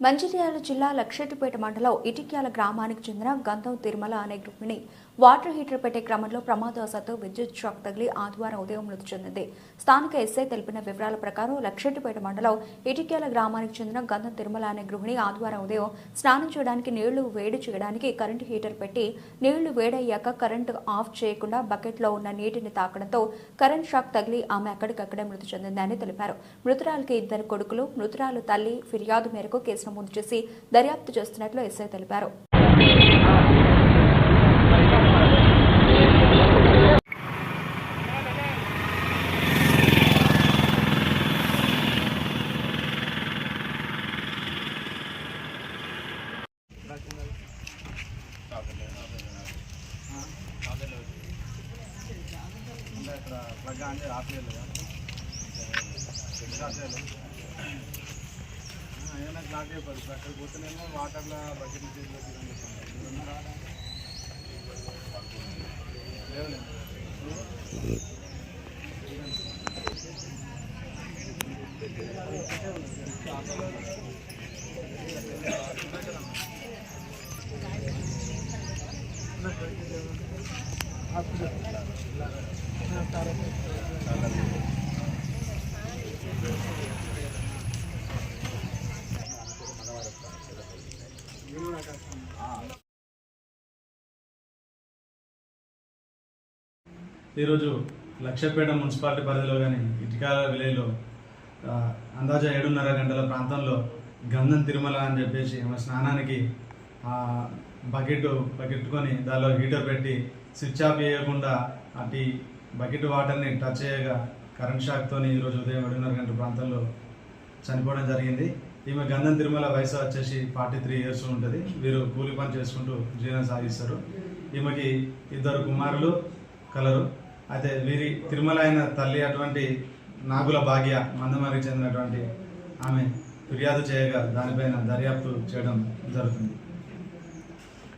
మంచిర్యాల జిల్లా లక్షెట్టిపేట మండలం ఇటిక్యాల గ్రామానికి చెందిన గంధం తిరుమల అనే గృహిణి వాటర్ హీటర్ పెట్టే క్రమంలో ప్రమాదవశాత్తు విద్యుత్ షాక్ తగిలి ఆదివారం ఉదయం మృతి చెందింది. స్థానిక ఎస్ఐ తెలిపిన వివరాల ప్రకారం లక్షెట్టిపేట మండలం ఇటిక్యాల గ్రామానికి చెందిన గంధం తిరుమల అనే గృహిణి ఆదివారం ఉదయం స్నానం చేయడానికి నీళ్ళు వేడి చేయడానికి కరెంటు హీటర్ పెట్టి నీళ్ళు వేడయ్యాక కరెంటు ఆఫ్ చేయకుండా బకెట్లో ఉన్న నీటిని తాకడంతో కరెంట్ షాక్ తగిలి ఆమె అక్కడికక్కడే మృతి చెందిందని తెలిపారు. మృతురాలకి ఇద్దరు కొడుకులు మృతురాలు తల్లి ఫిర్యాదు మేరకు కేసు నమోదు చేసి దర్యాప్తు చేస్తున్నట్లు ఎస్ఐ తెలిపారు. అంటే ఇక్కడ ప్లగ్ ఆన్ చేసి ఏమైనా క్లాక్ అయిపోదు ఇప్పుడు అక్కడ పోతేనేమో వాటర్లో బకెట్ నుంచి లేవులే ఈరోజు లక్షపేట మున్సిపాలిటీ పరిధిలో కానీ ఇటుకాల విలేజ్లో అందాజా ఏడున్నర గంటల ప్రాంతంలో గంధం తిరుమల అని చెప్పేసి ఆమె స్నానానికి బకెట్ బకెట్టుకొని దానిలో హీటర్ పెట్టి స్విచ్ ఆఫ్ చేయకుండా అటు బకెట్ వాటర్ని టచ్ చేయగా కరెంట్ షాక్తోని ఈరోజు ఉదయం ఏడున్నర గంటల ప్రాంతంలో చనిపోవడం జరిగింది. ఈమె గంధం తిరుమల వయసు వచ్చేసి ఫార్టీ త్రీ ఇయర్స్ ఉంటుంది. వీరు కూలి పని చేసుకుంటూ జీవనం సాగిస్తారు. ఈమెకి ఇద్దరు కుమారులు కలరు. అయితే వీరి తిరుమల అయిన తల్లి అటువంటి నాగుల భాగ్య మందమారికి చెందినటువంటి ఆమె ఫిర్యాదు చేయగా దానిపైన దర్యాప్తు చేయడం జరుగుతుంది.